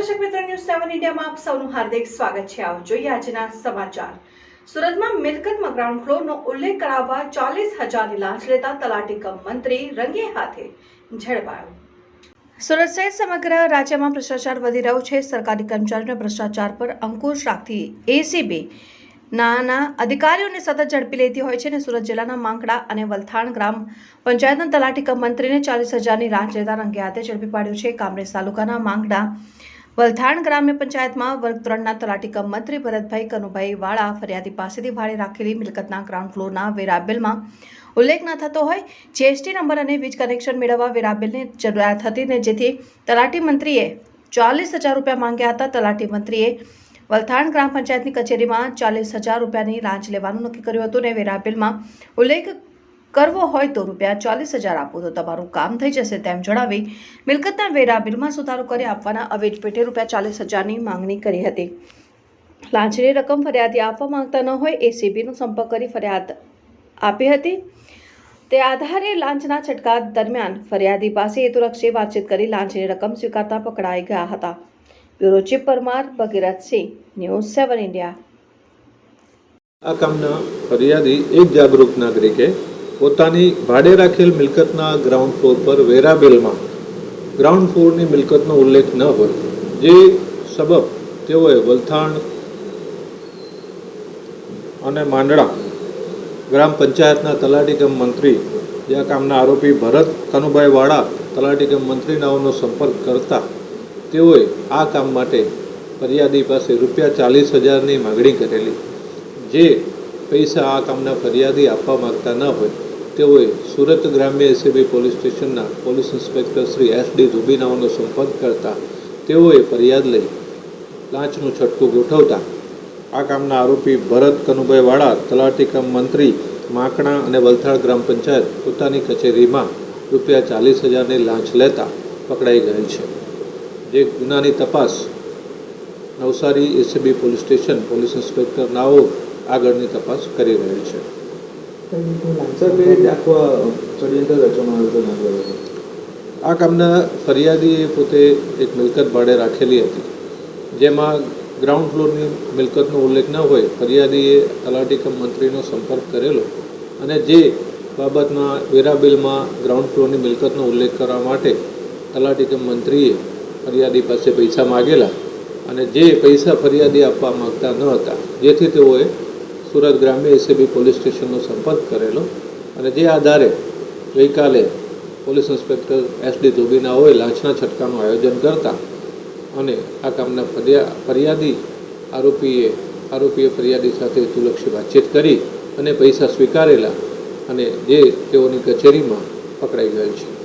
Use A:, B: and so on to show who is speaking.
A: ઇન્ડિયામાં આપ સૌનું હાર્દિક સ્વાગત છે. આવો જોઈએ આજના સમાચાર. સુરતમાં મિલકતમાં ગ્રાઉન્ડ ફ્લોરનો ઉલ્લેખ કરાવવા ચાલીસ હજારની લાંચ લેતા તલાટી કમ મંત્રી રંગે હાથે ઝડપાયો. સુરત સહિત સમગ્ર રાજ્યમાં ભ્રષ્ટાચાર વધી રહ્યો છે. સરકારી કર્મચારીઓને ભ્રષ્ટાચાર પર અંકુશ રાખતી એસીબી નાના અધિકારીઓને સતત ઝડપી લેતી હોય છે અને સુરત જિલ્લાના માંકડા અને વલથાણ ગ્રામ પંચાયતના તલાટી કમ મંત્રીને ચાલીસ હજારની લાંચ લેતા રંગે હાથે ઝડપી પાડ્યું છે. કામરેજ તાલુકાના માંગડા વલથાણ ગ્રામ્ય પંચાયતમાં વર્ગ ત્રણના તલાટી કમ મંત્રી ભરતભાઈ કનુભાઈ વાળા ફરિયાદી પાસેથી ભાડે રાખેલી મિલકતના ગ્રાઉન્ડ ફ્લોરના વેરા બિલમાં ઉલ્લેખ ન થતો હોય જીએસટી નંબર અને વીજ કનેક્શન મેળવવા વેરા બિલની જરૂરિયાત હતી ને જેથી તલાટી મંત્રીએ ચાલીસ હજાર રૂપિયા માંગ્યા હતા. તલાટી મંત્રીએ વલથાણ ગ્રામ પંચાયતની કચેરીમાં ચાલીસ હજાર રૂપિયાની લાંચ લેવાનું નક્કી કર્યું હતું ને વેરા બિલમાં ઉલ્લેખ કરવો હોય તો રૂપિયા ચાલીસ હજાર આપો તો તમારું કામ થઈ જશે તેમ જણાવી મિલકતના વેરા બિલમાં સુધારો કરી આપવાના અવેજ પેટે રૂપિયા ચાલીસ હજારની માંગણી કરી હતી. લાંચની રકમ ફરિયાદી આપવા માંગતા ન હોય એ એસીબીનો સંપર્ક કરી ફરિયાદ આપી હતી. તે આધારે લાંચના છટકા દરમિયાન ફરિયાદી પાસે હેતુલક્ષી વાતચીત કરી લાંચની રકમ સ્વીકારતા પકડાઈ ગયા હતા. Bureau chief Parmar Bhagirathsinh, news seven India.
B: આ કામના ફરિયાદી એક જાગૃત નાગરિકે પોતાની ભાડે રાખેલ મિલકતના ગ્રાઉન્ડ ફ્લોર પર વેરા બિલમાં ગ્રાઉન્ડ ફ્લોરની મિલકતનો ઉલ્લેખ ન હોય, જે સબબ તેઓએ વલથાણ અને માંડળા ગ્રામ પંચાયતના તલાટીકમ મંત્રી, જે આ કામના આરોપી ભરત કનુભાઈ વાળા તલાટીકમ મંત્રીનાઓનો સંપર્ક કરતા તેઓએ આ કામ માટે ફરિયાદી પાસે રૂપિયા ચાલીસ હજારની માગણી કરેલી, જે પૈસા આ કામના ફરિયાદી આપવા માગતા ન હોય. તેઓએ સુરત ગ્રામ્ય એસીબી પોલીસ સ્ટેશનના police inspector Shri S D ધુબીનાઓનો સંપર્ક કરતા તેઓએ ફરિયાદ લઈ લાંચનું છટકું ગોઠવતા આ કામના આરોપી ભરત કનુભાઈ વાળા તલાટી કમ મંત્રી માકણા અને વલથાડ ગ્રામ પંચાયત પોતાની કચેરીમાં રૂપિયા ચાલીસ હજારની લાંચ લેતા પકડાઈ ગયેલ છે. જે ગુનાની તપાસ Navsari ACB police station police inspector નાઓ આગળની તપાસ કરી રહેલ છે.
C: સર રચવામાં આવ્યું
B: આ કામના ફરિયાદીએ પોતે એક મિલકત ભાડે રાખેલી હતી. જેમાં ગ્રાઉન્ડ ફ્લોરની મિલકતનો ઉલ્લેખ ન હોય, ફરિયાદીએ તલાટી કમ મંત્રીનો સંપર્ક કરેલો અને જે બાબતમાં વેરા બિલમાં ગ્રાઉન્ડ ફ્લોરની મિલકતનો ઉલ્લેખ કરવા માટે તલાટી કમ મંત્રીએ ફરિયાદી પાસે પૈસા માગેલા અને જે પૈસા ફરિયાદી આપવા માગતા ન હતા, જેથી તેઓએ સુરત ગ્રામ્ય એસીબી પોલીસ સ્ટેશનનો સંપર્ક કરેલો અને જે આધારે ગઈકાલે પોલીસ ઇન્સ્પેક્ટર એસ ડી ધોબીનાઓએ લાંચના છટકાનું આયોજન કરતા અને આ કામના ફરિયા, ફરિયાદી આરોપીએ આરોપીએ ફરિયાદી સાથે હેતુલક્ષી વાતચીત કરી અને પૈસા સ્વીકારેલા અને જે તેઓની કચેરીમાં પકડાઈ ગયેલ છે.